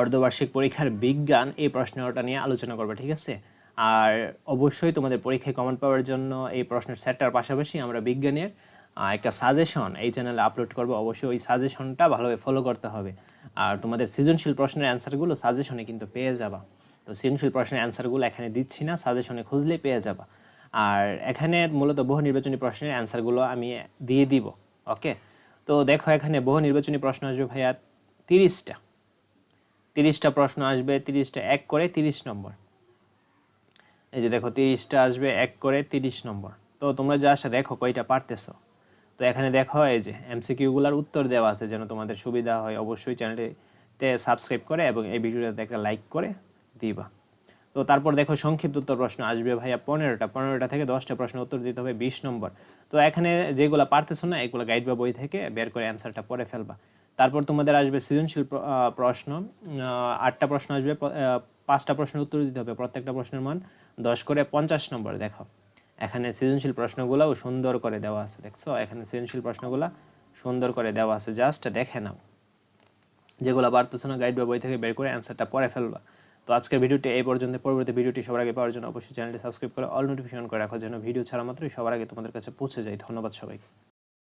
অর্ধবার্ষিক পরীক্ষার বিজ্ঞান এই প্রশ্নটা নিয়ে আলোচনা করব, ঠিক আছে? আর অবশ্যই তোমাদের পরীক্ষায় কমেন্ট পাওয়ার জন্য এই প্রশ্নের সেটটার পাশাপাশি আমরা বিজ্ঞানের একটা সাজেশন এই চ্যানেলে আপলোড করব। অবশ্যই ওই সাজেশনটা ভালোভাবে ফলো করতে হবে। আর তোমাদের সৃজনশীল প্রশ্নের অ্যান্সারগুলো সাজেশনে কিন্তু পেয়ে যাবা। তো সৃজনশীল প্রশ্নের অ্যান্সারগুলো এখানে দিচ্ছি না সাজেশনে খুঁজলেই পেয়ে যাবা। আর এখানে মূলত বহু নির্বাচনী প্রশ্নের অ্যান্সারগুলো আমি দিয়ে দিব ওকে তো দেখো এখানে বহু নির্বাচনী প্রশ্ন আসবে ভাইয়া তিরিশটা। তিরিশটা প্রশ্ন আসবে, তিরিশটা এক করে তিরিশ নম্বর। এই যে দেখো, তিরিশটা আসবে এক করে তিরিশ নম্বর। তো তোমরা জাস্ট দেখো কয়টা পারতেছো। তো এখানে দেখো এই যে এমসিকিউগুলোর উত্তর দেওয়া আছে, যেন তোমাদের সুবিধা হয় অবশ্যই চ্যানেলটিতে সাবস্ক্রাইব করে এবং এই ভিডিওটাতে একটা লাইক করে দিবা। তো তারপর দেখো সংক্ষিপ্ত উত্তর প্রশ্ন আসবে ভাইয়া পনেরোটা। পনেরোটা থেকে দশটা প্রশ্ন উত্তর দিতে হবে বিশ নম্বর। তো এখানে যেগুলো পারতেছো না, এগুলো গাইড বা বই থেকে বের করে অ্যান্সারটা পরে ফেলবা। তারপর তোমাদের আসবে সৃজনশীল প্রশ্ন। আটটা প্রশ্ন আসবে পাঁচটা প্রশ্নের উত্তর দিতে হবে। প্রত্যেকটা প্রশ্নের মান দশ করে পঞ্চাশ নম্বর দেখো। এখানে সৃজনশীল প্রশ্নগুলোও সুন্দর করে দেওয়া আছে, দেখছ? এখানে সৃজনশীল প্রশ্নগুলো সুন্দর করে দেওয়া আছে। জাস্ট দেখে নাও। যেগুলো বাড়তেছে না গাইড বা বই থেকে বের করে অ্যান্সারটা পরে ফেলবা। তো আজকের ভিডিওটি এই পর্যন্ত। পরবর্তী ভিডিওটি সবার আগে পাওয়ার জন্য অবশ্যই চ্যানেলটি সাবস্ক্রাইব করে অল নোটিফিকেশন করে রাখার জন্য ভিডিও ছাড়া মাত্রই সবার আগে তোমাদের কাছে পৌঁছে যায়। ধন্যবাদ সবাইকে।